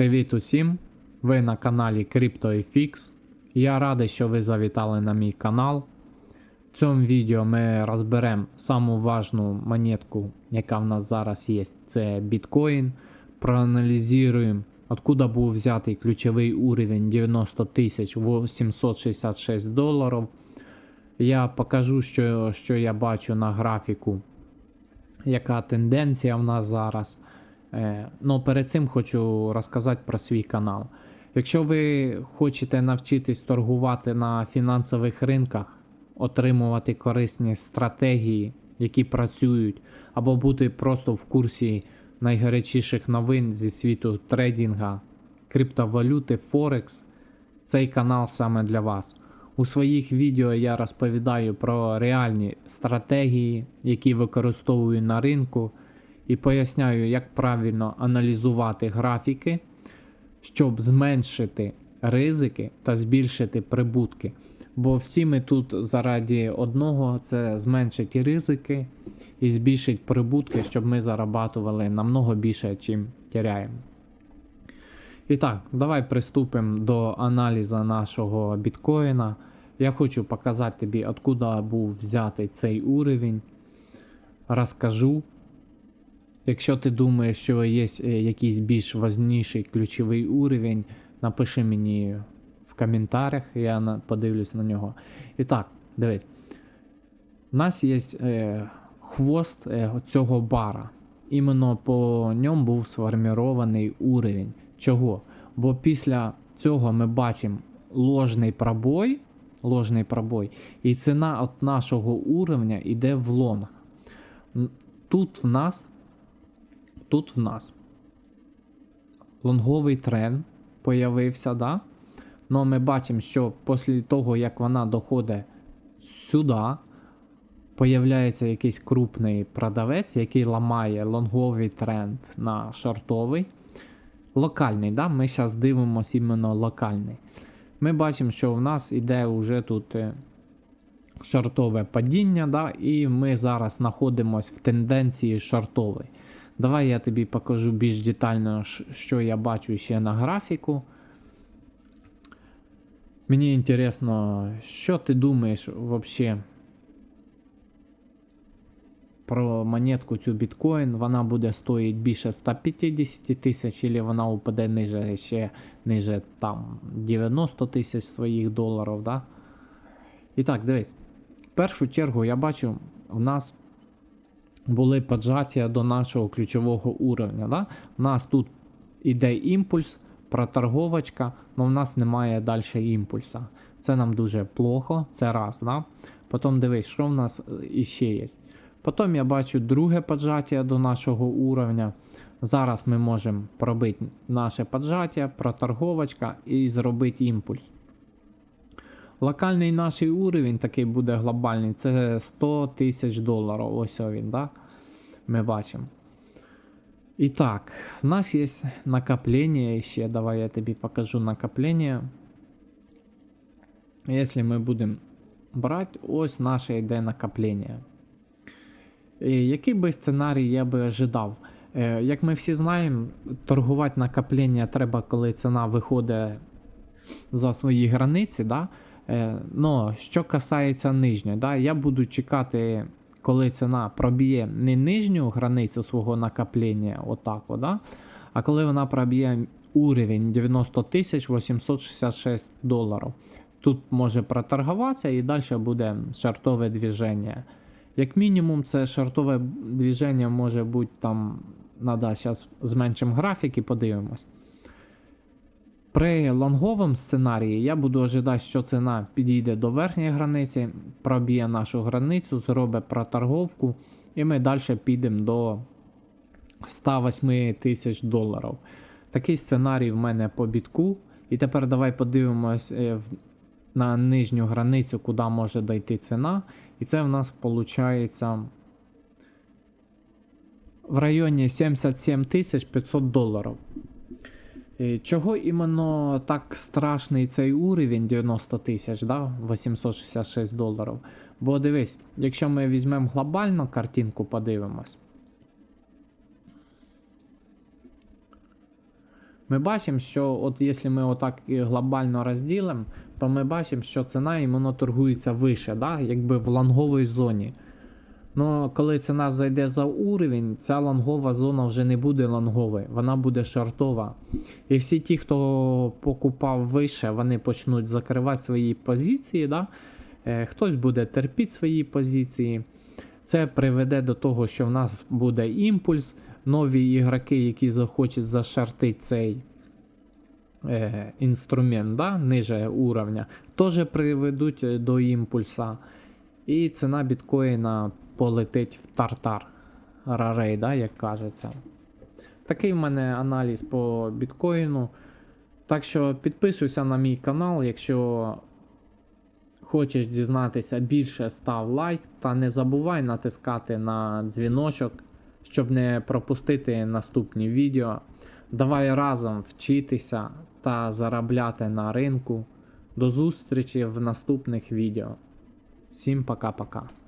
Привіт усім! Ви на каналі CryptoFX. Я радий, що ви завітали на мій канал. В цьому відео ми розберемо саму важну монетку, яка в нас зараз є. Це біткоін. Проаналізуємо, откуда був взятий ключовий уровень 90 866 доларів. Я покажу, що, що я бачу на графіку, яка тенденція в нас зараз. Е, Ну, перед цим хочу розказати про свій канал. Якщо ви хочете навчитись торгувати на фінансових ринках, отримувати корисні стратегії, які працюють, або бути просто в курсі найгарячіших новин зі світу трейдинга, криптовалюти, Форекс, цей канал саме для вас. У своїх відео я розповідаю про реальні стратегії, які використовую на ринку, і поясняю, як правильно аналізувати графіки, щоб зменшити ризики та збільшити прибутки. Бо всі ми тут заради одного це зменшити ризики і збільшити прибутки, щоб ми зарабатували намного більше, чим теряємо. І так, давай приступимо до аналізу нашого біткоїна. Я хочу показати тобі, откуда був взятий цей уровень. Розкажу. Якщо ти думаєш, що є е, якийсь більш важніший ключовий уровень, напиши мені в коментарях, я подивлюсь на нього. І так, дивись. У нас є е, хвост е, цього бара. Іменно по ньому був сформірований уровень. Чого? Бо після цього ми бачимо ложний пробой, ложний пробой, і ціна від нашого уровня йде в лонг. Тут в нас тут в нас лонговий тренд появився, да? Но ми бачимо, що після того, як вона доходить сюди, появляється якийсь крупний продавець, який ламає лонговий тренд на шортовий. Локальний, да? ми зараз дивимося іменно локальний. Ми бачимо, що в нас іде вже тут е, шортове падіння, да? і ми зараз знаходимося в тенденції шортової. Давай я тобі покажу більш детально, що я бачу ще на графіку. Мені інтересно, що ти думаєш взагалі про монетку цю біткоін. Вона буде стоїть більше 150 тисяч, або вона упаде ниже ще ниже там 90 тисяч своїх доларів. Да? І так, дивись. В першу чергу я бачу, в нас були поджаття до нашого ключового уровня. Да? У нас тут іде імпульс, проторговочка, але в нас немає далі імпульса. Це нам дуже плохо, це раз. Да? Потім дивись, що в нас е, іще є. Потім я бачу друге поджаття до нашого уровня. Зараз ми можемо пробити наше поджаття, проторговочка і зробити імпульс. Локальний наш уровень такий буде глобальний, це 100 тисяч доларів. Ось він, да? Ми бачимо. І так, в нас є накоплення ще. Давай я тобі покажу накоплення. Якщо ми будемо брати, ось наше йде накоплення. І який би сценарій я би ожидав? Е, Як ми всі знаємо, торгувати накоплення треба, коли ціна виходить за свої границі. Да? Е, Но що касається нижньої, да? я буду чекати, коли ціна проб'є не нижню границю свого накоплення, отак, да? а коли вона проб'є уровень 90 тисяч 866 доларів. Тут може проторгуватися і далі буде шартове движення. Як мінімум, це шартове движення може бути там. Надо зараз зменшимо графік і подивимось. При лонговому сценарії я буду ожидати, що ціна підійде до верхньої границі, проб'є нашу границю, зробить проторговку, і ми далі підемо до 108 тисяч доларів. Такий сценарій в мене по бітку. І тепер давай подивимось е, на нижню границю, куди може дойти ціна. І це в нас виходить в районі 77 тисяч 500 доларів. Е, Чого іменно так страшний цей уровень 90 тисяч, да? 866 доларів? Бо дивись, якщо ми візьмемо глобально картинку, подивимось. Ми бачимо, що от якщо ми отак глобально розділимо, то ми бачимо, що ціна іменно торгується вище, да? якби в лонговій зоні. Ну, коли ціна зайде за уровень, ця лонгова зона вже не буде лонговою, вона буде шортова. І всі ті, хто покупав вище, вони почнуть закривати свої позиції. Да? Е, хтось буде терпіти свої позиції. Це приведе до того, що в нас буде імпульс. Нові ігроки, які захочуть зашартити цей е, інструмент да, ниже уровня, теж приведуть е, до імпульса. І ціна біткоїна полетить в тартар. Рарей, да, як кажеться. Такий в мене аналіз по біткоїну. Так що підписуйся на мій канал, якщо хочеш дізнатися більше, став лайк та не забувай натискати на дзвіночок, щоб не пропустити наступні відео. Давай разом вчитися та заробляти на ринку. До зустрічі в наступних відео. Всім пока-пока.